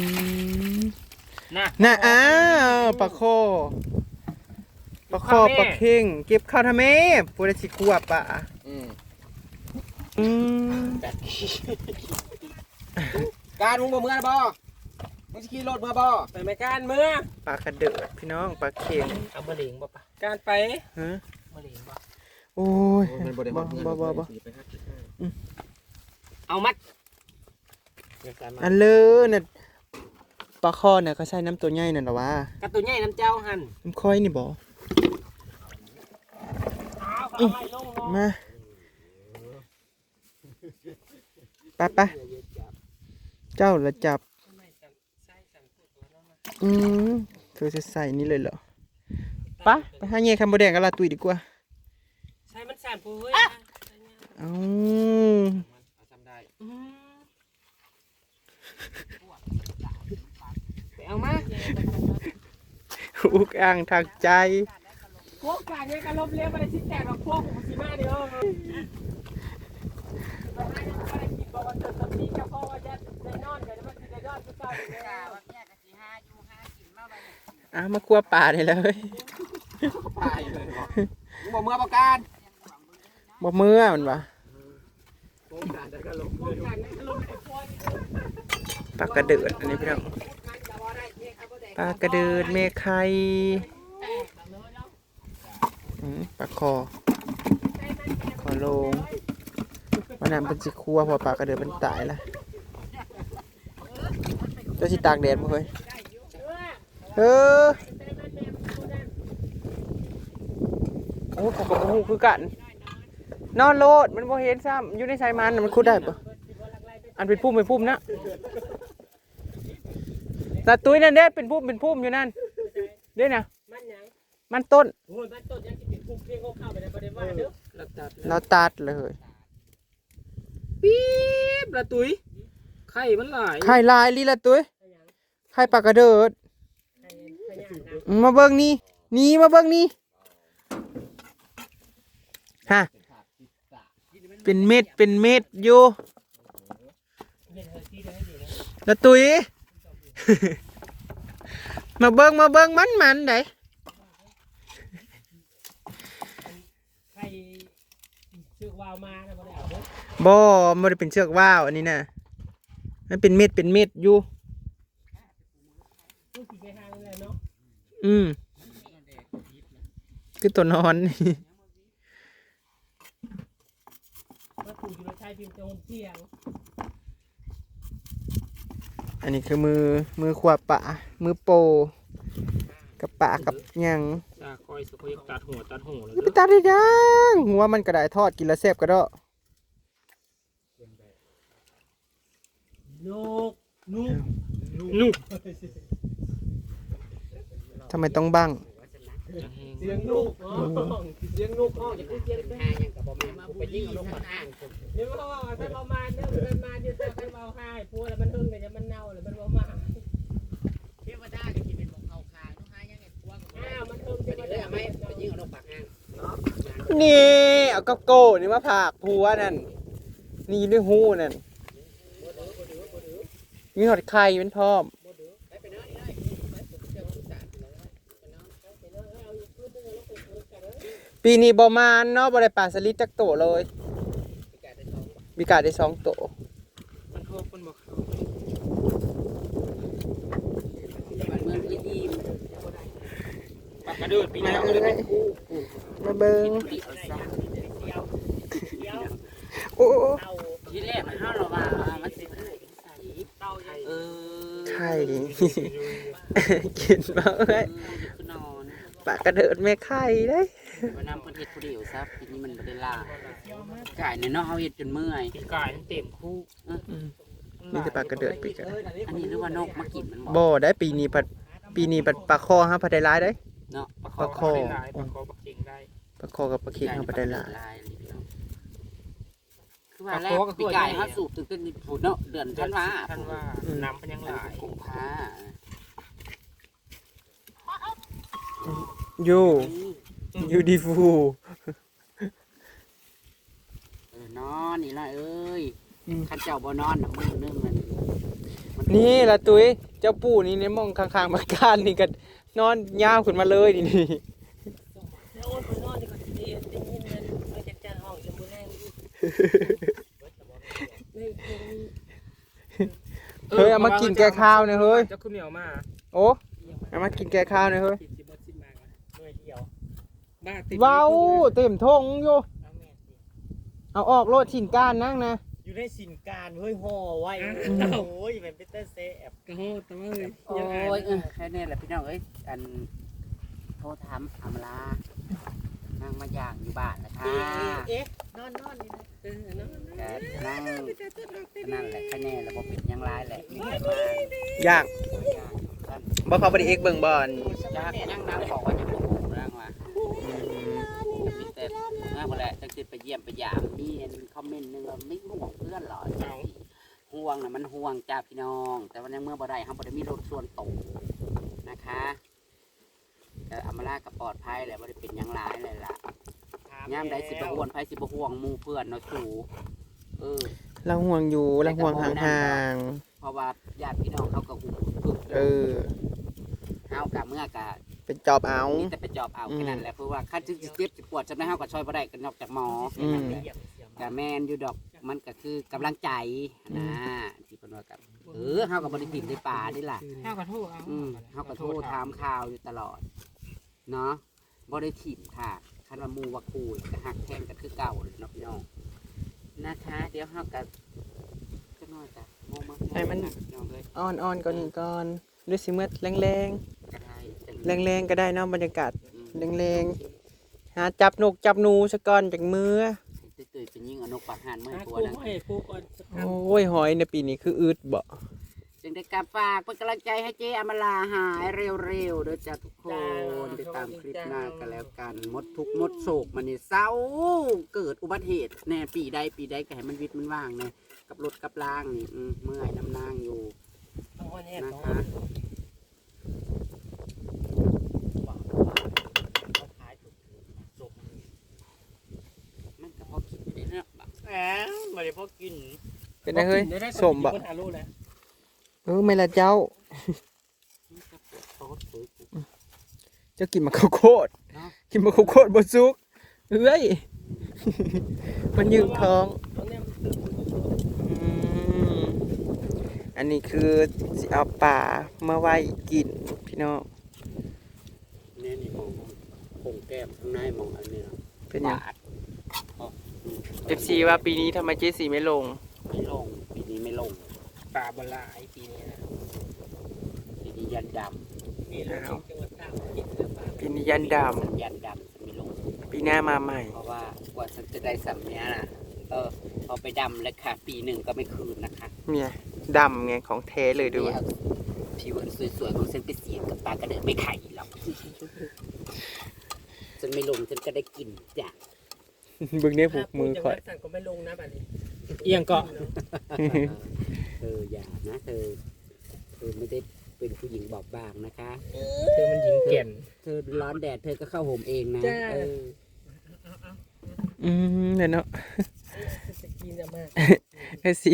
อืมน่ะน่ะอ้าวปลาโคปลาโคปลาเข่งเก็บข้าวทำไมปูได้สิกลัวปะอืมอืมการมึงบ่เมื่อบ่มึงสิขี่รถเมื่อบ่ไปไม่การเมื่อปลากระเดิดพี่น้องปลาเข่งเอามะเร็งบ่ปะการไปฮะมะเร็งบ่โอ้ยมันบ่ได้บ่ฮอดเมื่อบ่บ่บ่ไปหากินข้าวเอามัดเดี๋ยวการมาอันเลอน่ะป ลาคอน่ะเขาใช้น้ำตัวใหญ่นั่นเหรอวะกระตุ้นใหญ่น้ำเจ้าหันน้ำค่อยนี่บ่เอาเอาไม้ลงเนาะมาไปไปเจ้าละจับไม่สั่นใส่สั่นพูดตัวเนาะมาอืมเธอจะใส่นี่เลยเหรอไปะไปหาเงี้ยคำบดแดงกับลาตุยดีกว่าใส่มันสั่นพูเฮ้ย เอาเอาทำได้ อืมไปเอามา อุกอ่างทางใจพวกการเนี่ยการลบเลี้ยงไปได้ชิ้นแตกหรอกพวกผมสิมาเดียวเราให้ยังไม่ได้กินบอกว่าเติมสติกับพ่อว่าจะได้นอนกันมันจะได้นอนก็เศร้าอยู่แล้วอ้าวมาคั่วป่าได้เลยตายเลยบ่มึงบ่เมื่อบ่การบ่เมื่อมันวะโอ้การจะก็ลงพวกการเนี่ยการลบไอ้พ่อนี่ปลากระเดิดอันนี้พี่น้อง ปลากระเดิดเมฆไข่ปลาคอคอลงวันนั้นเป็นสิครัวพอปลากระเดิดมันตายละเจะสิตากแดดบ่เฮ้ยเออโอ้ขอบคุณคือกัน นอนโลดมันบ่เห็นซ้ำอยู่ในสายมันมันคุดได้ปะอันเป็นพุ่มเป็นพุ่มนะ ตาตุ้ยนั่นเด้เป็นพุ่มเป็นพุ่มอยู่นั่นเด้นะมันหยังมันต้นโอ้ยมันต้นยังสิเป็นคุกเพียงเข้าไปในประเด็นว่าเด้อเราตัดเลยปี๊บละตุ้ยไข่มันหลายไข่ลายลีละตุ้ยไข่ปลากระเดิดอืมมาเบิ่งนี่นี่มาเบิ่งนี่ฮะเป็นเม็ดเป็นเม็ดอยู่ละตุ้ย มาเบิ่งมาเบิ่งมันมันไดไข่เชือกวาวมานะบ่ได้เอาเด้อบ่ไม่ได้เป็นเชือกว่าวอันนี้นะมันเป็นเม็ดเป็นเม็ดอยู่ตู้สิไปหาเลยเนาะอืมคือตัวนอนมาตู่อยู่ในชายพิมพ์ตรงเที่ยง อันนี้คือมือมือขวาปะ มือโปกับปะกับหยังตาคอยสะคอยตัดหัวตัดหัวเลยไปตัดได้ยังหัวมันกระไดทอดกินแล้วแซ่บกระเดาะนุกนุกนุกทำไมต้องบัง เสียงนุกอ๋อเสียงนุกอ๋ออย่าพูดเสียงแม่ยังกับบ่มาไปยิงลงมาอ่างเดี๋ยวเขาว่าถ้าเรามาเด้อมันมาเดี๋ยวจะไปเมาให้พูดแล้วมันหึงแต่จะมันเน่าแล้วมันบ่มาเทวดาก็สิเป็นของเขาคายต้องหายังไงพวกอ้าวมันหึงจะเลมายเอาไหมไปยิงเอานกปากอ่างนี่เอากับโก้นี่มาผากผัวนั่นนี่ด้วยหูนั่นมีหอดไข่เป็นพร้อม ไปไปเนาะนี่เลยไปผมเจอผู้สาวเลยไปเนาะ ปีนี้บ่มานเนาะบ่ได้ปลาสลิดจักโตเลยพิการได้สองมีกาได้สองโตมันโทษคนบอกเขาบ้านเมืองอีดีมปากกระเดิดปีแล้วเลยเป็นคู่มาเบิ่งปีเอาซะโอ้ทีแรกมันเฮาเราว่ามันสิไข่ใส่เออไข่กินมาเอ้ยคือนอนปลากระเดิดแม่ไข่ได้วันนั้นเพิ่น เฮ็ดผู้เดียวซะปีนี้มันบ่ได้ล่าไก่เนี่ยเนาะเฮาเฮ็ดจนเมื่อยปีกายมันเต็มคู่มีแต่ปลากระเดิดปีกอะอันนี้หรือว่านกมากินมันบ่บ่ได้ปีนี้ปัดปีนี้ปัดปลาคอฮะพัดได้หลายได้ เนาะปลาคปลาคออได้หลายปลาคอปลาเก่งได้ ปลาคอกับปลาเค็งฮะพัดได้หลายคือว่าแรกปีไก่เฮาสูบถึงต้นผูดเนาะเดือนธันวาท่านว่าน้ำมันยังหลายกุมภาอยู่ อยู่ดีฟูเออนอนนี่ล่ะเอ้ยขันเจ้าบ่นอนน่ะมือนึงมันมันนี่ละตุ้ยเจ้าปู่นี่ในหมองข้างๆบ้านนี่ก็นอนยาวขึ้นมาเลยนี่นี่แล้วโอนไปนอนดีกว่าดีได้ยินเงินเอาจัดการห้องจะมือแรงอยู่ไม่คงเฮ้ยเอามากินแกงข้าวเนี่ยเฮ้ยจะขึ้นเหนียวมาโอ้เอามากินแกงข้าวเนี่ยเฮ้ย บ้าติดเว้าเต็มทงอยู่เอาแม่สิเอาออกโลดชิ้นก้านนั่งนะ อยู่ในสินการเฮ้ยห่อไว้โอ้ยมันเป็นเต้นเซฟกระโหแต่ว่าเลยโอ้ยเออแค่นี้แหละพี่น้องเอ้ยอันโทรถามอำลานางมาย่างอยู่บ้านนะคะเอ๊ะนอนนอนนี่นะเออนอนแต่นั่งนั่นแหละแค่นี้แหละบ่เป็นหยังร้ายแหละมีแต่มาย่างย่างท่านบ่เขาบ่ได้เอกเบิ่งบ่อนจ้านั่งนางบอกว่าจะบ่ฮู้นางว่ามีแต่นางบ่แหละจังสิไป เยี่ยมไปยามมีอันคอมเมนต์หนึงว่าไม่ห่วงเพื่อนหรอห่วงน่ะมันห่วงจ้าพี่น้อง แต่ว่าในเมื่อบ่ได้เฮาบ่ได้มีรถส่วนตกนะคะแต่อำมาลาก็ปลอดภัยแหละบ่ได้เป็นหยังร้ายเลยล่ะยามใดสิบห่วงไผสิบห่วงหมู่เพื่อนเนาะสูเออ เราห่วงอยู่เราห่วงห่างเพราะว่าญาติพี่น้องเขาก็หูพึกๆเออ เฮากะเมื่อกะ เป็นจอบเอา มีแต่ไปจอบเอาอืมแค่นั้นแหละเพราะว่าคันสิเจ็บสิปวดจำได้เฮาก็ช่วยบ่ได้กันนอกจากหมอแค่นั้นแหละกะแม่นอยู่ดอกมันก็คือกำลังใจนะที่เพิ่นว่ากันเออเฮาก็บ่ได้ถิ่มได้ป่านี่ล่ะ ข้าวกระทู้เอาอืมเฮาก็โทรถามข่าวอยู่ตลอด เนาะบ่ได้ถิ่มค่ะ คันว่าหมู่ว่าคู่ก็ฮักแท้งกันคือเก่าเนาะพี่น้องนะคะ เดี๋ยวเฮาก็ก็น้อยจ้ะโมมาพี่น้องเอ้ยอ่อนๆก่อนนี่ก่อนด้วยสิเมื่อแรงก็ได้จังๆ แรงๆก็ได้เนาะบรรยากาศแรงๆหาจับนกจับหนูซะก่อนจากมือๆตื่นๆเป็นยิ่งเอานกปากห่านเมื่อหาตัวกุ้งนั้นให้ปูก่อนสักคโอ้ยหอยในปีนี้คืออืดบ่จึงได้กลับฝากเป็นกำลังใจให้เจ๊อมลาหายเร็วๆเด้อจ้าทุกคนติดตามคลิปหน้ากันแล้วกันหมดทุกข์หมดโศกมันนี่เศร้าเกิดอุบัติเหตุแน่ปีใดปีใดก็ให้มันวิตมันว่างแน่กับรถกับล่างนี่อืมเมื่อยน้ำนางอยู่ำต้องวันนี้นะต้องคะ ขายถูกจบ มันก็พอคิดอยู่ได้เนาะบัก แหมไม่ได้พอ กินเป็นไงเฮ้ยสมบ่คนหาลูกแล้วเออไม่ละเจ้ามันก็ปวดโต๊ดปวดเจ้ากินมะข้าวโคดเนาะกินมะข้าวโคดบ่สุกเอ้ยมันยืดท้องตอนนี้มันตื่นอืมอันนี้คือสิเอาป่ามาไว้กินพี่น้องเนี่ยนี่มองโคงแก้มข้างในมองอันนี้เนาะเป็นหยัง บาด FC ว่าปีนี้ทำไมเจสีไม่ลง ไม่ลง ปีนี้ไม่ลงป่าบลายปีนี้นะปีนี้ยันดมีลูกชิ้นจังหวัดตากกินแล้วป่าปีนี้ยันดำสัญยันดำฉันไม่ลงำปีหน้ามาใหม่ เพราะว่ากว่าฉันจะได้สัมเนี้ยนะเออพอไปดำเลยค่ะ ปีหนึ่งก็ไม่คืนนะคะเนี่ยดำไงของแท้เลยดูนี่เอาผิวอันสวยๆของฉันไปเสียบกับปลากระเดิดไม่ไข่หรอกฉันไม่ลงฉันก็ได้กินจ้ะ บึงเนี่ยผูกมือคอย สั่งก็ไม่ลงนะบัดนี้เอียงเกาะเธออย่านะเธอเธอไม่ได้เป็นผู้หญิงบอบบางนะคะ เธอมันหญิงเก่นเธอร้อนแดดเธอก็เข้าห่มเองนะจ้าเอออืมเดี๋ยวเนาะสกินจะมากไอ้สิ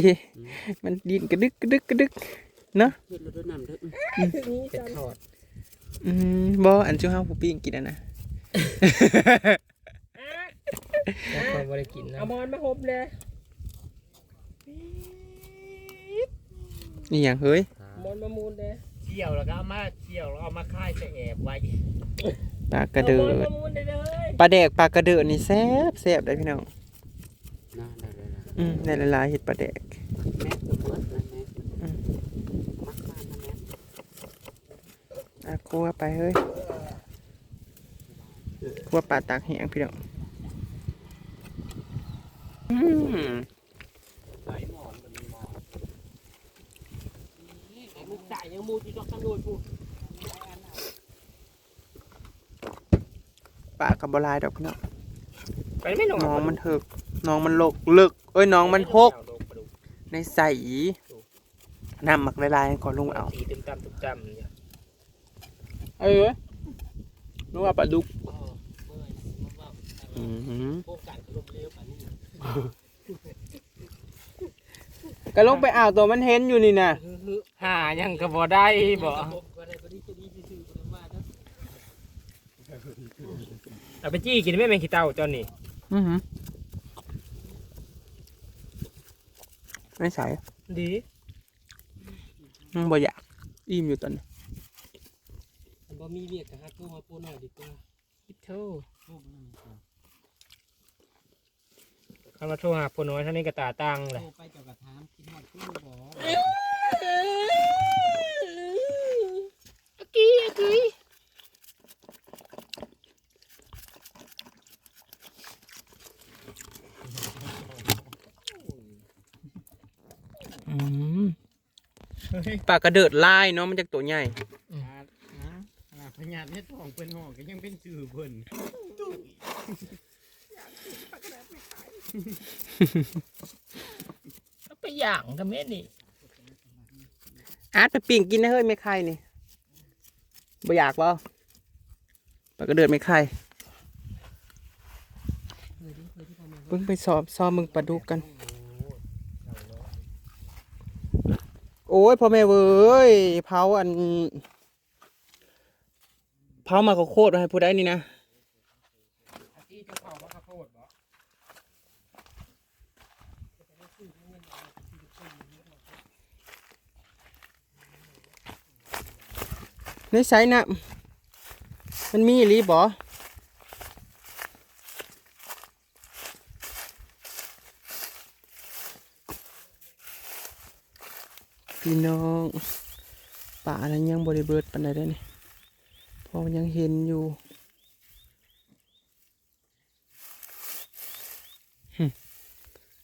มันดินกระดึกกระดึกกระดึกเฮ็ดแล้วด้วยน้ำเถอะเป็ดทอดอืมบออันชูห้าผู้ปิ้งกินอะนะ คนบริกินนะเอามอนมาหบเลยนี่อย่างเฮ้ยมอนมามูนเลยเที่ยวแล้วก็เอามาเที่ยวแล้วเอามาค่ายจะแอบไว้ปลากระเดิอาดมอนมามูนได้เลยปลาแดกปลากระเดิดนี่แซ่บแซ่บได้พี่น้องน่าได้เลยนะอืมในละลายเห็ดปลาแดกแม็กก็เบิดนะแม็กอืมมักมากนะแม็กอะคั่ว ไปเฮ้ยคั่วปลาตากแห้งพี่น้องอืมลูกจ่ายยังมูจีดอกตังโดยพูดปลากระบลายดอกพี่น้องไปไม่ลงน้องมันเถิกน้องมันลกเลิกเอ้ยน้องมันหก ในใส่น้ำหมักละลายก่อนลุงเอาตีตึมตำตึมตำเนี่ยเอ้ยนึกว่าปลาดุกอืมโครง การขนมเลี้ยวป่านนี้ก็ลงไปอ่าวตัวมันเห็นอยู่นี่นะฮึหายังก็บ่ได้บ่เอาไปจี้กินไม่แมงขี้เต่าจอนนี่อือหือไม่ใส่ดีอืมบ่อยากอิ่มอยู่ตอนนี้บ่มีเวียกก็หาโทรมาปูหน่อยดีกว่าคิดโทร คันมาโทรหาปูน้อยท่านนี้ก็ตาตังเลยไปเจ้ากระถามกินหอดคู่บ่กี้กี้อืมปลากระเดิดลายเนาะมันจากตัวใหญ่พญาติเฮ็ดของเพิ่นหอก็ยังเป็นชื่อเพิ่น ไปย่างกับแม่นี่อาร์ตไปปิ่งกินนะเฮ้ยไม่ไข่นี่บ่อยากบ่ปลากระเดิดไม่ไข่เพิ่งไปสอบซ้อมมึงปลาดุกกัน โอ้ยพ่อแม่เว้ยเผาอันเผามาข้าวโคตรให้ผู้ใดนี่นะ ที่จะเผาว่าข้าวโพดบ่ ในไซน่ะมันมีหรีบ่พี่น้องป่านั้นยังบริเบิดปันใดได้นี่พอยังเห็นอยู่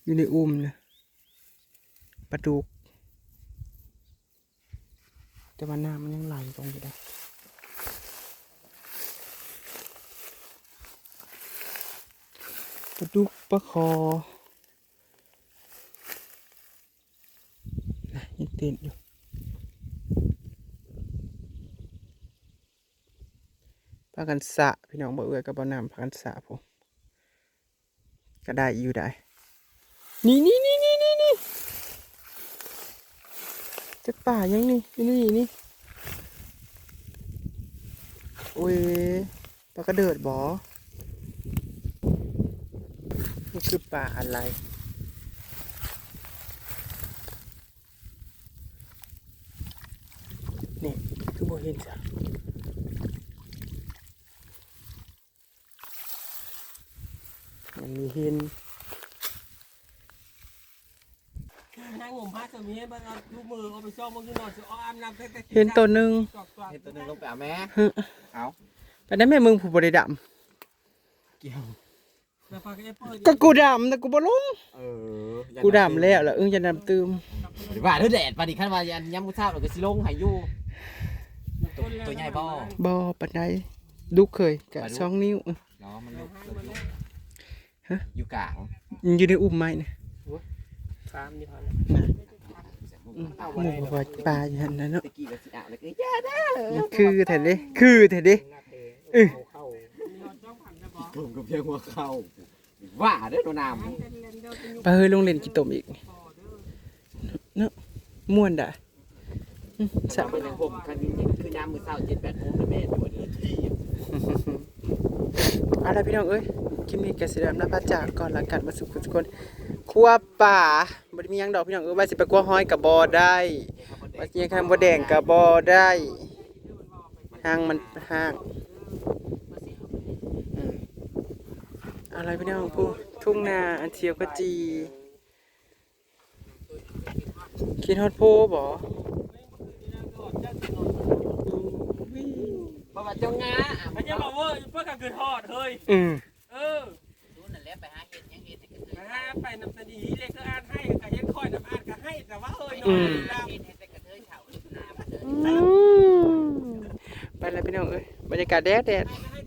อยู่ในอุ้มนะ ปลาดุก แต่ว่าน้ำมันยังไหลตรงอยู่ได้ปลาดุกปลาคอนะยังเต้นอยู่พากันสะพี่น้องบ่เอื้อกับบ่น้ำพากันสะผมก็ได้อยู่ได้ นี่นี่นี่นี่นี่นี่ จากป่ายังนี่นี่นี่นี่โอ้ยปลากระเดิดบ่นี่คือป่าอะไรนี่คือบ่เห็นจ้ะมันมีเห็น นางงมพาตัวมีให้บ้านเอาลูกมือเอาไปซ่อมมันคือนอนสิเอาอาบน้ำแต่แต่เห็นตัวหนึ่งตอกตอกเฮ็ดตัวหนึงลงไปเอาแม่แต่นั้นแม่มึงผู้บริดเกี่ยวแล้วพาก็เอฟเปิดำก็กูดำแต่กูบ่ลงเออกูดำแล้วล่ะเอิ้งจะดำตืมหรือว่าเด้อแดดปานนี้คันว่ายันยามมื้อเช้าเราก็สิลงให้อยู่ตัวใหญ่บ่บ่ปานใดดุเคยกะสองนิ้วเนาะมันลงฮะอยู่กลางมันอยู่ในอุ้มไม้นะตามนี่พออืม หมูว่าปลาอย่างนั้นนะเนาะตะกี้ก็สิเอาแล้วก็ย่าเด้อมันคือแท้เด้คือแท้เด้เอ้ยเข้าผมก็เพียงว่าเข้าว่าเด้อตัวน้ำไปเฮ้ยลงเล่นกี่ตมอีกเนาะม่วนด่ะอืมสะจะเป็นอย่างผมคันนี้คือยามมื้อเช้า7-8โมงนะแม่ตัวนี้ที่เอาล่ะพี่น้องเอ้ยคลิปนี้ก็สิได้นำลาจากก่อนละกันมาสุขทุกคนครัวป่าบ่ได้ มีหยังดอกพี่น้องเอ้ยว่าสิไปกลัวห้อยก็บ่ได้ว่าสิยังคำบ่แดงก็บ่ได้ห้างมันห้างอืมเอาล่ะพี่น้องผู้ทุ่งนาอันเชียวกจีคิดฮอดโพบ่เพราะว่าเจ้างา มันจะบอกว่าเพื่อการเกิดทอดเฮ้ย อืม เออ นะฮะไปนำเสนอเลยก็อ่านให้ก็ยังคอยนำอ่านก็ให้แต่ว่าเอ้ยน้อนมดาวเห็ดให้แต่กระเทยเฉาลูกน้ำมาอืมไปแล้วพี่น้องเอ้ยบรรยากาศแดดแดด ไป